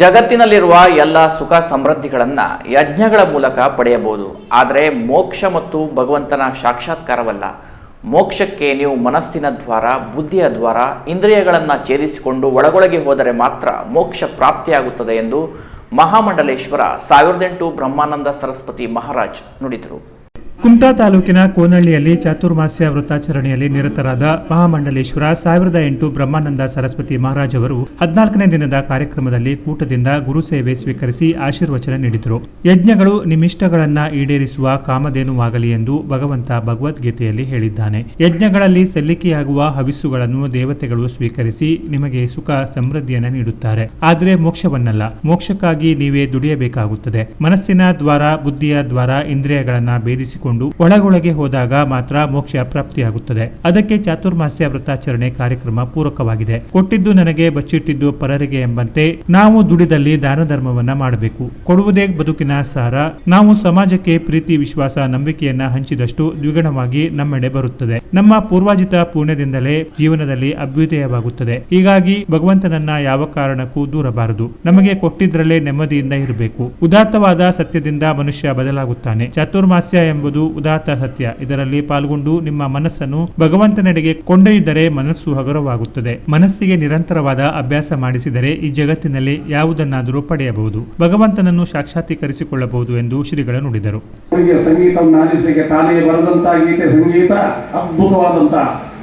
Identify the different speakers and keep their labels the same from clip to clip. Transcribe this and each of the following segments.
Speaker 1: ಜಗತ್ತಿನಲ್ಲಿರುವ ಎಲ್ಲ ಸುಖ ಸಮೃದ್ಧಿಗಳನ್ನು ಯಜ್ಞಗಳ ಮೂಲಕ ಪಡೆಯಬಹುದು. ಆದರೆ ಮೋಕ್ಷ ಮತ್ತು ಭಗವಂತನ ಸಾಕ್ಷಾತ್ಕಾರವಲ್ಲ. ಮೋಕ್ಷಕ್ಕೆ ನೀವು ಮನಸ್ಸಿನ ದ್ವಾರ, ಬುದ್ಧಿಯ ದ್ವಾರ, ಇಂದ್ರಿಯಗಳನ್ನು ಛೇದಿಸಿಕೊಂಡು ಒಳಗೊಳಗೆ ಹೋದರೆ ಮಾತ್ರ ಮೋಕ್ಷ ಪ್ರಾಪ್ತಿಯಾಗುತ್ತದೆ ಎಂದು ಮಹಾಮಂಡಲೇಶ್ವರ ಸಾವಿರದ ಎಂಟು ಬ್ರಹ್ಮಾನಂದ ಸರಸ್ವತಿ ಮಹಾರಾಜ್ ನುಡಿದರು.
Speaker 2: ಕುಮಟಾ ತಾಲೂಕಿನ ಕೋನಹಳ್ಳಿಯಲ್ಲಿ ಚಾತುರ್ಮಾಸ್ಯ ವೃತ್ತಾಚರಣೆಯಲ್ಲಿ ನಿರತರಾದ ಮಹಾಮಂಡಲೇಶ್ವರ ಸಾವಿರದ ಎಂಟು ಬ್ರಹ್ಮಾನಂದ ಸರಸ್ವತಿ ಮಹಾರಾಜ್ ಅವರು ಹದಿನಾಲ್ಕನೇ ದಿನದ ಕಾರ್ಯಕ್ರಮದಲ್ಲಿ ಕೂಟದಿಂದ ಗುರು ಸೇವೆ ಸ್ವೀಕರಿಸಿ ಆಶೀರ್ವಚನ ನೀಡಿದರು. ಯಜ್ಞಗಳು ನಿಮಿಷ್ಟಗಳನ್ನ ಈಡೇರಿಸುವ ಕಾಮಧೇನುವಾಗಲಿ ಎಂದು ಭಗವಂತ ಭಗವದ್ಗೀತೆಯಲ್ಲಿ ಹೇಳಿದ್ದಾನೆ. ಯಜ್ಞಗಳಲ್ಲಿ ಸಲ್ಲಿಕೆಯಾಗುವ ಹವಿಸ್ಸುಗಳನ್ನು ದೇವತೆಗಳು ಸ್ವೀಕರಿಸಿ ನಿಮಗೆ ಸುಖ ಸಮೃದ್ಧಿಯನ್ನು ನೀಡುತ್ತಾರೆ. ಆದರೆ ಮೋಕ್ಷವನ್ನಲ್ಲ. ಮೋಕ್ಷಕ್ಕಾಗಿ ನೀವೇ ದುಡಿಯಬೇಕಾಗುತ್ತದೆ. ಮನಸ್ಸಿನ ದ್ವಾರ, ಬುದ್ಧಿಯ ದ್ವಾರ, ಇಂದ್ರಿಯಗಳನ್ನ ಭೇದಿಸಿಕೊಂಡು ಒಳಗೊಳಗೆ ಹೋದಾಗ ಮಾತ್ರ ಮೋಕ್ಷ ಪ್ರಾಪ್ತಿಯಾಗುತ್ತದೆ. ಅದಕ್ಕೆ ಚಾತುರ್ಮಾಸ್ಯ ವ್ರತಾಚರಣೆ ಕಾರ್ಯಕ್ರಮ ಪೂರಕವಾಗಿದೆ. ಕೊಟ್ಟಿದ್ದು ನನಗೆ ಬಚ್ಚಿಟ್ಟಿದ್ದು ಪರರಿಗೆ ಎಂಬಂತೆ ನಾವು ದುಡಿದಲ್ಲಿ ದಾನ ಧರ್ಮವನ್ನ ಮಾಡಬೇಕು. ಕೊಡುವುದೇ ಬದುಕಿನ ಸಾರ. ನಾವು ಸಮಾಜಕ್ಕೆ ಪ್ರೀತಿ, ವಿಶ್ವಾಸ, ನಂಬಿಕೆಯನ್ನ ಹಂಚಿದಷ್ಟು ದ್ವಿಗುಣವಾಗಿ ನಮ್ಮೆಡೆ ಬರುತ್ತದೆ. ನಮ್ಮ ಪೂರ್ವಾಜಿತ ಪುಣ್ಯದಿಂದಲೇ ಜೀವನದಲ್ಲಿ ಅಭ್ಯುದಯವಾಗುತ್ತದೆ. ಹೀಗಾಗಿ ಭಗವಂತನನ್ನ ಯಾವ ಕಾರಣಕ್ಕೂ ದೂರಬಾರದು. ನಮಗೆ ಕೊಟ್ಟಿದ್ರಲ್ಲೇ ನೆಮ್ಮದಿಯಿಂದ ಇರಬೇಕು. ಉದಾತ್ತವಾದ ಸತ್ಯದಿಂದ ಮನುಷ್ಯ ಬದಲಾಗುತ್ತಾನೆ. ಚಾತುರ್ಮಾಸ್ಯ ಎಂಬುದು ಉದಾತ್ತ ಸತ್ಯ. ಇದರಲ್ಲಿ ಪಾಲ್ಗೊಂಡು ನಿಮ್ಮ ಮನಸ್ಸನ್ನು ಭಗವಂತನೆಡೆಗೆ ಕೊಂಡೊಯ್ದರೆ ಮನಸ್ಸು ಹಗುರವಾಗುತ್ತದೆ. ಮನಸ್ಸಿಗೆ ನಿರಂತರವಾದ ಅಭ್ಯಾಸ ಮಾಡಿಸಿದರೆ ಈ ಜಗತ್ತಿನಲ್ಲಿ ಯಾವುದನ್ನಾದರೂ ಪಡೆಯಬಹುದು. ಭಗವಂತನನ್ನು ಸಾಕ್ಷಾತ್ಕರಿಸಿಕೊಳ್ಳಬಹುದು ಎಂದು ಶ್ರೀಗಳು ನುಡಿದರು.
Speaker 3: ತಾನೇ ಗೀತೆ ಸಂಗೀತ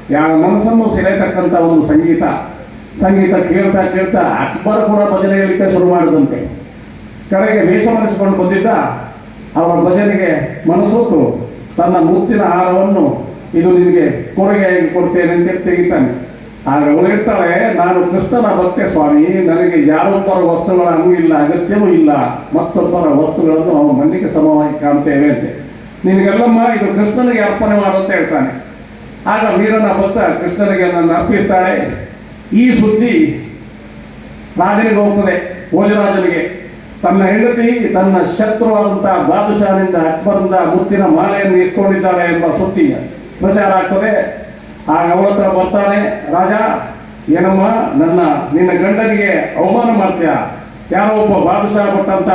Speaker 3: ಯಾವ ಮನಸ್ಸನ್ನು ಸೆಳೆತಕ್ಕಂತ ಒಂದು ಸಂಗೀತ. ಸಂಗೀತ ಕೇಳ್ತಾ ಕೇಳ್ತಾ ಅಕ್ಬರ್ ಕೂಡ ಭಜನೆ ಹೇಳಿಕೆ ಶುರು ಮಾಡಿದಂತೆ. ಕಡೆಗೆ ವೇಷ ಬಂದಿದ್ದ ಅವರ ಭಜನೆಗೆ ಮನಸೋತು, ತನ್ನ ಮುತ್ತಿನ ಹಾರವನ್ನು ಇದು ನಿನಗೆ ಕೊಡುಗೆಯಾಗಿ ಕೊಡ್ತೇನೆ ಅಂತ ತೆಗಿತಾನೆ ಆಗ ಅವಳು ಹೇಳ್ತಾಳೆ, ನಾನು ಕೃಷ್ಣನ ಭಕ್ತೆ ಸ್ವಾಮಿ, ನನಗೆ ಯಾರೊಬ್ಬರ ವಸ್ತುಗಳ ಇಲ್ಲ ಅಗತ್ಯವೂ ಇಲ್ಲ, ಮತ್ತೊಬ್ಬರ ವಸ್ತುಗಳನ್ನು ಅವನ ಮಣ್ಣಿಗೆ ಸಮವಾಗಿ ಕಾಣ್ತೇವೆ ಅಂತೆ. ನಿನಗೆಲ್ಲಮ್ಮ, ಇದು ಕೃಷ್ಣನಿಗೆ ಅರ್ಪಣೆ ಮಾಡು ಅಂತ ಹೇಳ್ತಾನೆ. ಆಗ ವೀರನ ಭಕ್ತ ಕೃಷ್ಣನಿಗೆ ನನ್ನ ಅರ್ಪಿಸ್ತಾಳೆ. ಈ ಸುದ್ದಿ ರಾಜನಿಗೆ ಹೋಗ್ತದೆ, ಭೋಜರಾಜನಿಗೆ. ತನ್ನ ಹೆಂಡತಿ, ತನ್ನ ಶತ್ರುವಾದಂತಹ ಬಾದುಷಾನಿಂದ ಅಕ್ಬರಿಂದ ಮುತ್ತಿನ ಮಾಲೆಯನ್ನು ಇಸ್ಕೊಂಡಿದ್ದಾಳೆ ಎಂಬ ಸುದ್ದಿ ಪ್ರಚಾರ ಆಗ್ತದೆ. ಆಗ ಅವಳ ಹತ್ರ ಬರ್ತಾನೆ, ರಾಜ, ಏನಮ್ಮ, ನನ್ನ, ನಿನ್ನ ಗಂಡನಿಗೆ ಅವಮಾನ ಮಾಡ್ತೀಯ? ಯಾರೋ ಒಬ್ಬ ಬಾದುಷಾ ಕೊಟ್ಟಂತ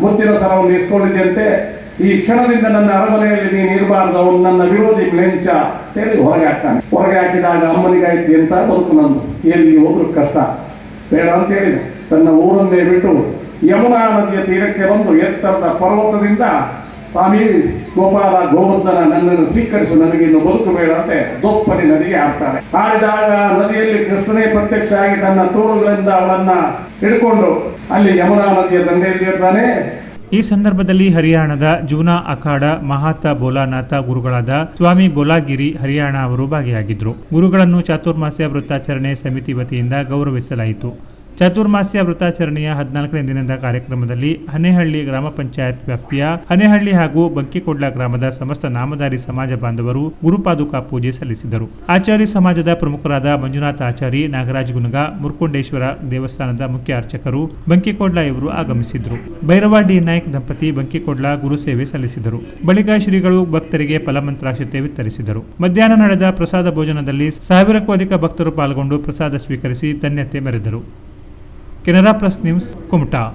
Speaker 3: ಮುತ್ತಿನ ಸರವನ್ನು ಇಸ್ಕೊಂಡಿದ್ದಂತೆ ಈ ಕ್ಷಣದಿಂದ ನನ್ನ ಅರಮನೆಯಲ್ಲಿ ನೀನು ಇರಬಾರ್ದು, ಅವನು ನನ್ನ ವಿರೋಧಿ ಮೆಂಚ. ಅಂತೇಳಿ ಹೊರಗೆ ಹಾಕ್ತಾನೆ. ಹೊರಗೆ ಹಾಕಿದಾಗ, ಅಮ್ಮನಿಗಾಯ್ತು ಅಂತ ಬದುಕು ನಂದು? ಎಲ್ಲಿ ಹೋದ್ರು ಕಷ್ಟ. ಬೇಡ ಅಂತ ಹೇಳಿದೆ. ತನ್ನ ಊರನ್ನೇ ಬಿಟ್ಟು ಯಮುನಾ ನದಿಯ ತೀರಕ್ಕೆ ಬಂದು ಎತ್ತರದ ಪರ್ವತದಿಂದ ಸ್ವಾಮಿ ಗೋಪಾಲ ಗೋವರ್ಧನ ನನ್ನನ್ನು ಸ್ವೀಕರಿಸು, ನನಗೆ ಇನ್ನು ಬದುಕು ಬೇಡ ದೋಪ್ಪನಿ ನದಿಗೆ ಹಾಕ್ತಾನೆ. ಹಾಡಿದಾಗ ನದಿಯಲ್ಲಿ ಕೃಷ್ಣನೇ ಪ್ರತ್ಯಕ್ಷ ಆಗಿ ತನ್ನ ತೋಳುಗಳಿಂದ ಅವಳನ್ನ ಹಿಡ್ಕೊಂಡು ಅಲ್ಲಿ ಯಮುನಾ ನದಿಯ ದಂಡೆಯಲ್ಲಿ ಇರ್ತಾನೆ.
Speaker 2: ಈ ಸಂದರ್ಭದಲ್ಲಿ ಹರಿಯಾಣದ ಜೂನಾ ಅಖಾಡ ಮಹಾತ ಬೋಲಾನಾಥ ಗುರುಗಳಾದ ಸ್ವಾಮಿ ಬೋಲಾಗಿರಿ ಹರಿಯಾಣ ಅವರು ಭಾಗಿಯಾಗಿದ್ದರು. ಗುರುಗಳನ್ನು ಚಾತುರ್ಮಾಸ್ಯ ವೃತ್ತಾಚರಣೆ ಸಮಿತಿ ವತಿಯಿಂದ ಗೌರವಿಸಲಾಯಿತು. ಚಾತುರ್ಮಾಸ್ಯ ವೃತ್ತಾಚರಣೆಯ ಹದಿನಾಲ್ಕನೇ ದಿನದ ಕಾರ್ಯಕ್ರಮದಲ್ಲಿ ಹನೇಹಳ್ಳಿ ಗ್ರಾಮ ಪಂಚಾಯತ್ ವ್ಯಾಪ್ತಿಯ ಹನೇಹಳ್ಳಿ ಹಾಗೂ ಬಂಕಿಕೊಡ್ಲ ಗ್ರಾಮದ ಸಮಸ್ತ ನಾಮಧಾರಿ ಸಮಾಜ ಬಾಂಧವರು ಗುರುಪಾದುಕಾ ಪೂಜೆ ಸಲ್ಲಿಸಿದರು. ಆಚಾರಿ ಸಮಾಜದ ಪ್ರಮುಖರಾದ ಮಂಜುನಾಥ ಆಚಾರಿ, ನಾಗರಾಜ್ ಗುನಗ, ಮುರ್ಕೊಂಡೇಶ್ವರ ದೇವಸ್ಥಾನದ ಮುಖ್ಯ ಅರ್ಚಕರು, ಬಂಕಿಕೊಡ್ಲ ಇವರು ಆಗಮಿಸಿದ್ರು. ಭೈರವ ಡಿ ನಾಯ್ಕ್ ದಂಪತಿ ಬಂಕಿಕೊಡ್ಲ ಗುರು ಸೇವೆ ಸಲ್ಲಿಸಿದರು. ಬಳಿಕ ಶ್ರೀಗಳು ಭಕ್ತರಿಗೆ ಫಲಮಂತ್ರಾಕ್ಷತೆ ವಿತರಿಸಿದರು. ಮಧ್ಯಾಹ್ನ ನಡೆದ ಪ್ರಸಾದ ಭೋಜನದಲ್ಲಿ ಸಾವಿರಕ್ಕೂ ಅಧಿಕ ಭಕ್ತರು ಪಾಲ್ಗೊಂಡು ಪ್ರಸಾದ ಸ್ವೀಕರಿಸಿ ಧನ್ಯತೆ ಮೆರೆದರು. Canara Plus News Kumta